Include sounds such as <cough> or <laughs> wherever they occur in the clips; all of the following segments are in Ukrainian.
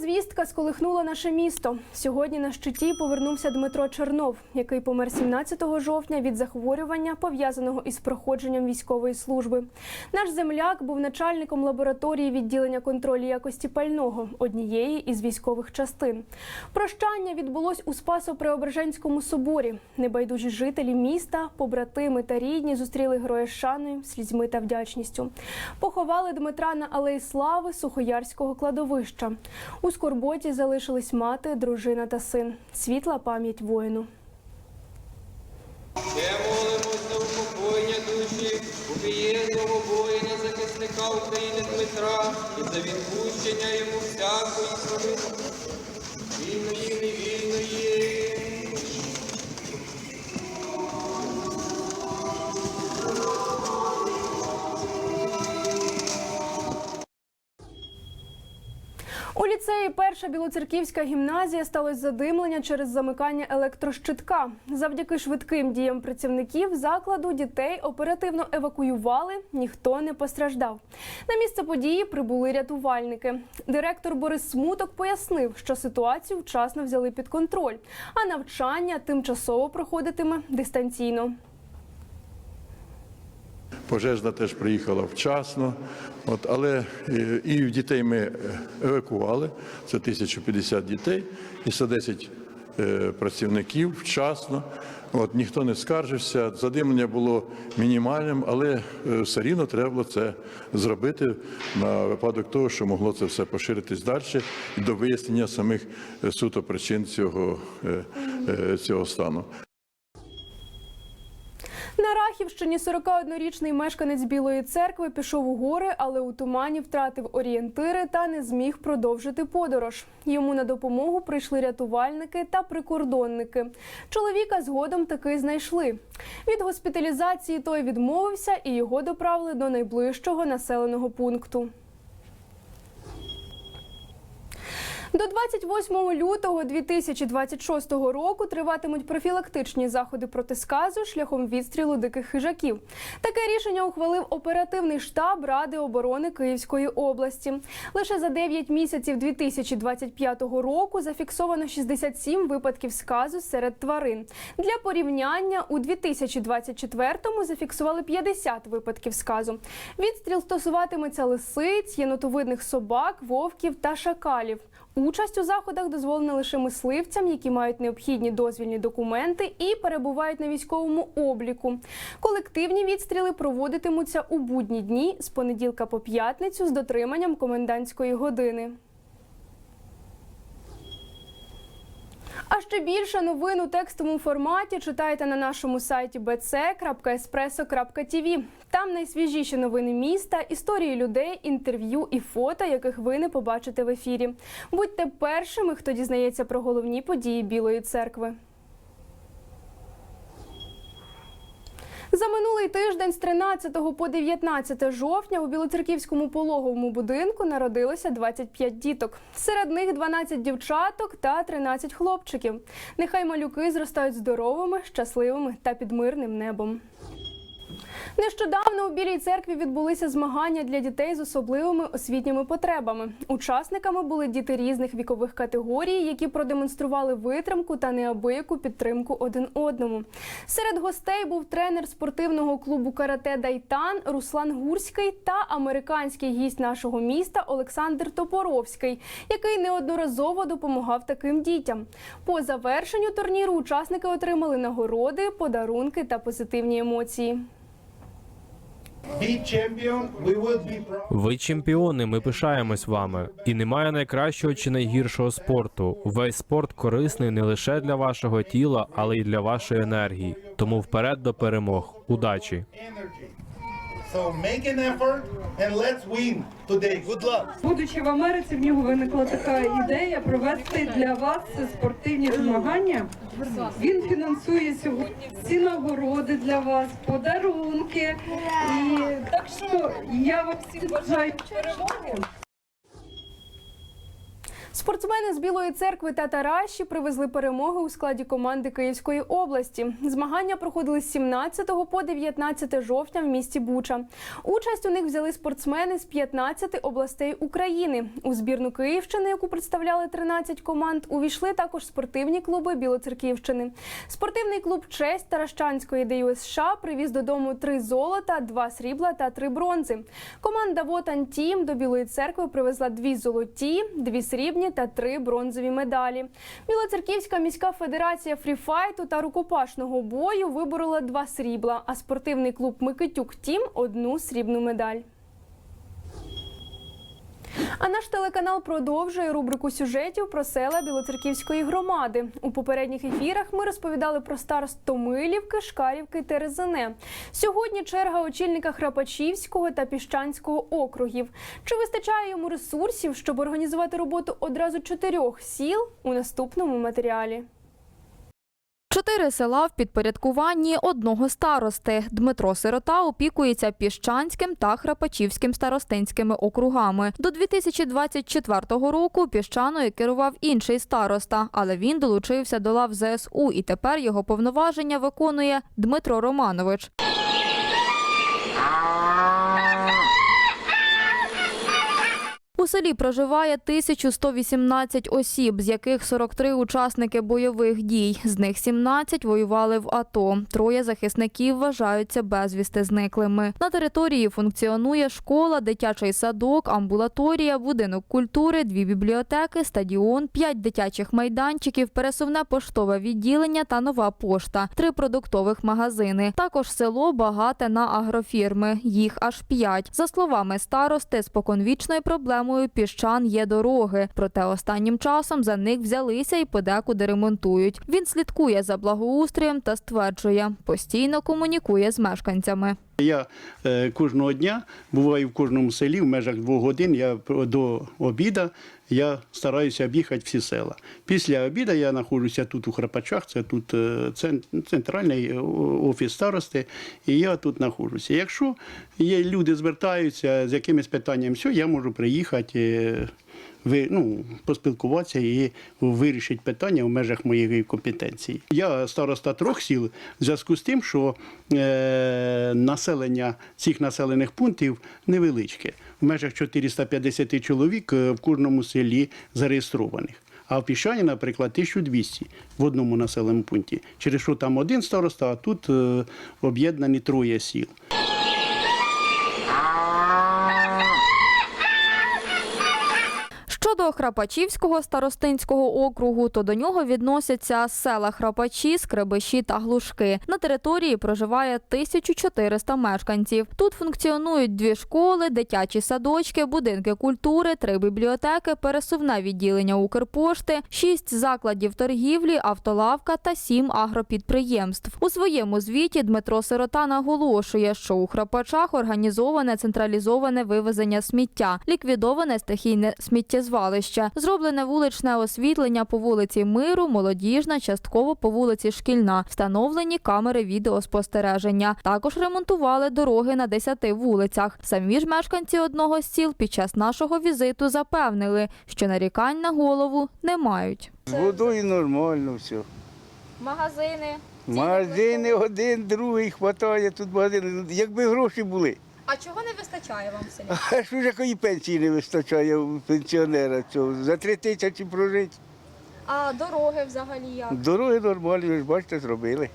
Звістка сколихнула наше місто. Сьогодні на щиті повернувся Дмитро Чернов, який помер 17 жовтня від захворювання, пов'язаного із проходженням військової служби. Наш земляк був начальником лабораторії відділення контролю якості пального однієї із військових частин. Прощання відбулось у Спасо-Преображенському соборі. Небайдужі жителі міста, побратими та рідні зустріли героя шаною, слізьми та вдячністю. Поховали Дмитра на алеї слави Сухоярського кладовища. У скорботі залишились мати, дружина та син. Світла пам'ять воїну. Ще молимось за упокоєння душі убієнного воїна, захисника України Дмитра і за відпущення йому всякої провини. Ліцеї перша білоцерківська гімназія сталося задимлення через замикання електрощитка. Завдяки швидким діям працівників закладу дітей оперативно евакуювали, ніхто не постраждав. На місце події прибули рятувальники. Директор Борис Смуток пояснив, що ситуацію вчасно взяли під контроль, а навчання тимчасово проходитиме дистанційно. Пожежна теж приїхала вчасно, от, але е, і дітей ми евакували, це 1050 дітей, і 110 е, працівників вчасно. От, ніхто не скаржився, задимлення було мінімальним, але е, все рівно треба було це зробити на випадок того, що могло це все поширитись далі до вияснення самих суто причин цього, цього стану. На Рахівщині 41-річний мешканець Білої церкви пішов у гори, але у тумані втратив орієнтири та не зміг продовжити подорож. Йому на допомогу прийшли рятувальники та прикордонники. Чоловіка згодом таки знайшли. Від госпіталізації той відмовився і його доправили до найближчого населеного пункту. До 28 лютого 2026 року триватимуть профілактичні заходи проти сказу шляхом відстрілу диких хижаків. Таке рішення ухвалив оперативний штаб Ради оборони Київської області. Лише за 9 місяців 2025 року зафіксовано 67 випадків сказу серед тварин. Для порівняння у 2024-му зафіксували 50 випадків сказу. Відстріл стосуватиметься лисиць, єнотовидних собак, вовків та шакалів. Участь у заходах дозволена лише мисливцям, які мають необхідні дозвільні документи і перебувають на військовому обліку. Колективні відстріли проводитимуться у будні дні з понеділка по п'ятницю з дотриманням комендантської години. А ще більше новин у текстовому форматі читайте на нашому сайті bc.espresso.tv. Там найсвіжіші новини міста, історії людей, інтерв'ю і фото, яких ви не побачите в ефірі. Будьте першими, хто дізнається про головні події Білої церкви. За минулий тиждень з 13 по 19 жовтня у Білоцерківському пологовому будинку народилося 25 діток. Серед них 12 дівчаток та 13 хлопчиків. Нехай малюки зростають здоровими, щасливими та під мирним небом. Нещодавно у Білій церкві відбулися змагання для дітей з особливими освітніми потребами. Учасниками були діти різних вікових категорій, які продемонстрували витримку та неабияку підтримку один одному. Серед гостей був тренер спортивного клубу карате Дайтан Руслан Гурський та американський гість нашого міста Олександр Топоровський, який неодноразово допомагав таким дітям. По завершенню турніру учасники отримали нагороди, подарунки та позитивні емоції. Ви чемпіони, ми пишаємось вами. І немає найкращого чи найгіршого спорту. Весь спорт корисний не лише для вашого тіла, але й для вашої енергії. Тому вперед до перемог. Удачі! So make an effort and let's win today. Good luck. Будучи в Америці, в нього виникла така ідея провести для вас спортивні змагання. Він фінансує сьогодні всі нагороди для вас, подарунки. І так що я вам всім бажаю перемоги. Спортсмени з Білої церкви та Тараші привезли перемоги у складі команди Київської області. Змагання проходили з 17 по 19 жовтня в місті Буча. Участь у них взяли спортсмени з 15 областей України. У збірну Київщини, яку представляли 13 команд, увійшли також спортивні клуби Білоцерківщини. Спортивний клуб Честь Таращанської ДЮСШ привіз додому три золота, два срібла та три бронзи. Команда Вотан Тім до Білої церкви привезла дві золоті, дві срібні та три бронзові медалі. Білоцерківська міська федерація фріфайту та рукопашного бою виборола два срібла, а спортивний клуб Микитюк Тім одну срібну медаль. А наш телеканал продовжує рубрику сюжетів про села Білоцерківської громади. У попередніх ефірах ми розповідали про старост Томилівки, Шкарівки, Терезине. Сьогодні черга очільника Храпачівського та Піщанського округів. Чи вистачає йому ресурсів, щоб організувати роботу одразу чотирьох сіл у наступному матеріалі? Чотири села в підпорядкуванні одного старости. Дмитро Сирота опікується Піщанським та Храпачівським старостинськими округами. До 2024 року Піщаною керував інший староста, але він долучився до лав ЗСУ і тепер його повноваження виконує Дмитро Романович. У селі проживає 1118 осіб, з яких 43 учасники бойових дій. З них 17 воювали в АТО. Троє захисників вважаються безвісти зниклими. На території функціонує школа, дитячий садок, амбулаторія, будинок культури, дві бібліотеки, стадіон, п'ять дитячих майданчиків, пересувне поштове відділення та нова пошта, три продуктових магазини. Також село багате на агрофірми. Їх аж п'ять. За словами старости, споконвічною проблемою піщан є дороги. Проте останнім часом за них взялися і подекуди ремонтують. Він слідкує за благоустроєм та стверджує, постійно комунікує з мешканцями. Я е, кожного дня буваю в кожному селі в межах двох годин. Я до обіда я стараюся об'їхати всі села. Після обіда я знаходжуся тут у Храпачах, це тут е, центральний е, офіс старости, і я тут знаходжуся. Якщо є люди звертаються з якимись питаннями, все, я можу приїхати. е, ви ну поспілкуватися і вирішити питання в межах моєї компетенції. Я староста трьох сіл в зв'язку з тим, що е, населення цих населених пунктів невеличке. В межах 450 чоловік е, в кожному селі зареєстрованих. А в Піщані, наприклад, 1200 в одному населеному пункті. Через що там один староста, а тут е, об'єднані троє сіл. Щодо Храпачівського старостинського округу, то до нього відносяться села Храпачі, Скребиші та Глушки. На території проживає 1400 мешканців. Тут функціонують дві школи, дитячі садочки, будинки культури, три бібліотеки, пересувне відділення Укрпошти, шість закладів торгівлі, автолавка та сім агропідприємств. У своєму звіті Дмитро Сирота наголошує, що у Храпачах організоване централізоване вивезення сміття, ліквідоване стихійне сміттєзвалище, зроблене вуличне освітлення по вулиці Миру, Молодіжна, частково по вулиці Шкільна, встановлені камери відеоспостереження. Також ремонтували дороги на 10 вулицях. Самі ж мешканці одного з сіл під час нашого візиту запевнили, що нарікань на голову не мають. З водою нормально все. Магазини. Магазини один, другий хватає тут магазини. Якби гроші були. А чого не вистачає вам в селі? <laughs> А що ж якої пенсії не вистачає у пенсіонера? Цього? За три тисячі прожити. А дороги взагалі як? Дороги нормальні, ви ж бачите, зробили.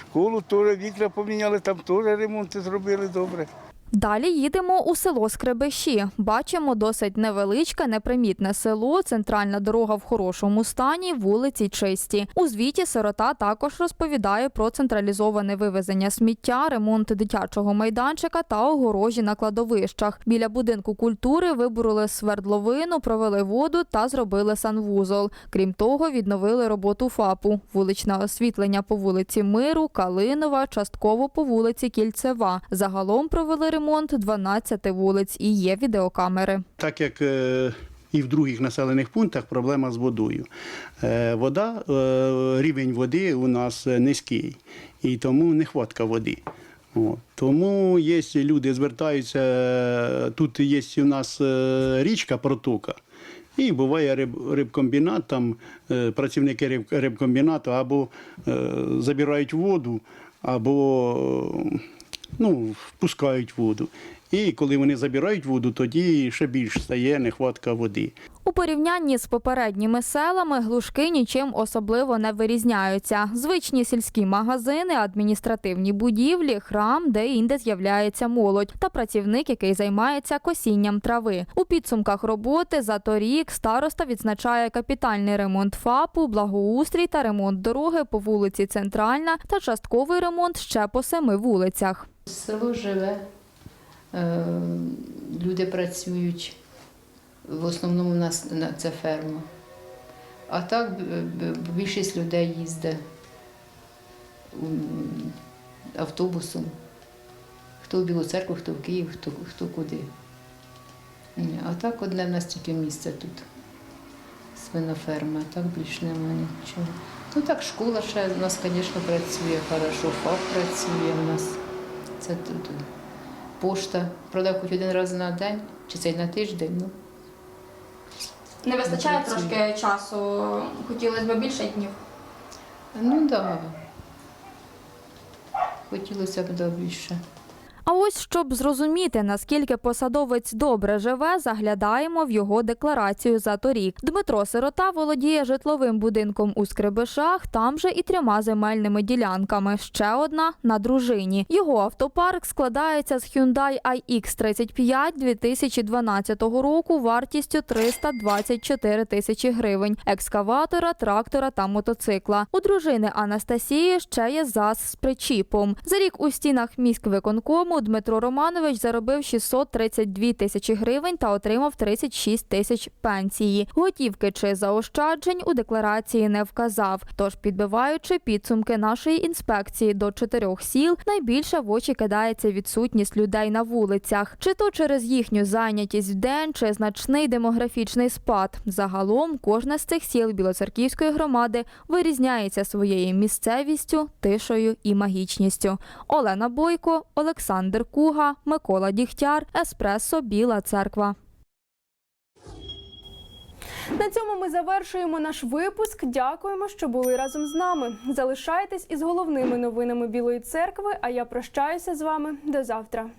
Школу теж вікна поміняли, там теж ремонти зробили добре. Далі їдемо у село Скребеші. Бачимо досить невеличке, непримітне село, центральна дорога в хорошому стані, вулиці чисті. У звіті сирота також розповідає про централізоване вивезення сміття, ремонт дитячого майданчика та огорожі на кладовищах. Біля будинку культури вибороли свердловину, провели воду та зробили санвузол. Крім того, відновили роботу ФАПу, вуличне освітлення по вулиці Миру, Калинова, частково по вулиці Кільцева. Загалом провели ремонт 12 вулиць і є відеокамери. Так як е, і в других населених пунктах проблема з водою. Е, Вода, е, рівень води у нас низький, і тому нехватка води. Тому є люди звертаються, тут є у нас річка протока. І буває риб, рибкомбінат, там працівники риб, рибкомбінату або забирають воду, або ну, впускають воду. І коли вони забирають воду, тоді ще більш стає нехватка води. У порівнянні з попередніми селами глушки нічим особливо не вирізняються. Звичні сільські магазини, адміністративні будівлі, храм, де інде з'являється молодь, та працівник, який займається косінням трави. У підсумках роботи за торік староста відзначає капітальний ремонт ФАПу, благоустрій та ремонт дороги по вулиці Центральна та частковий ремонт ще по семи вулицях. Село живе, люди працюють. В основному у нас це ферма. А так більшість людей їздить автобусом. Хто в Білу церкву, хто в Київ, хто, хто куди. А так одне в нас тільки місце тут. Свиноферма, так більш немає нічого. Ну так, школа ще у нас, звісно, працює хорошо, ФАП працює у нас. Це тут пошта. продав хоч один раз на день, чи це й на тиждень. Ну, Не вистачає трошки часу, хотілося б більше днів. ну так. Да. Хотілося б да, більше. А ось щоб зрозуміти, наскільки посадовець добре живе, заглядаємо в його декларацію за торік. Дмитро Сирота володіє житловим будинком у Скрибишах, там же і трьома земельними ділянками. Ще одна на дружині. Його автопарк складається з Hyundai iX35 2012 року вартістю 324 тисячі гривень, екскаватора, трактора та мотоцикла. У дружини Анастасії ще є ЗАЗ з причіпом. За рік у стінах міськвиконкому Дмитро Романович заробив 632 тисячі гривень та отримав 36 тисяч пенсії. Готівки чи заощаджень у декларації не вказав. Тож, підбиваючи підсумки нашої інспекції до чотирьох сіл, найбільше в очі кидається відсутність людей на вулицях, чи то через їхню зайнятість в день, чи значний демографічний спад. Загалом кожне з цих сіл Білоцерківської громади вирізняється своєю місцевістю, тишою і магічністю. Олена Бойко, Олександр Куга, Микола Дігтяр, Еспресо Біла Церква. На цьому ми завершуємо наш випуск. Дякуємо, що були разом з нами. Залишайтесь із головними новинами Білої церкви. А я прощаюся з вами до завтра.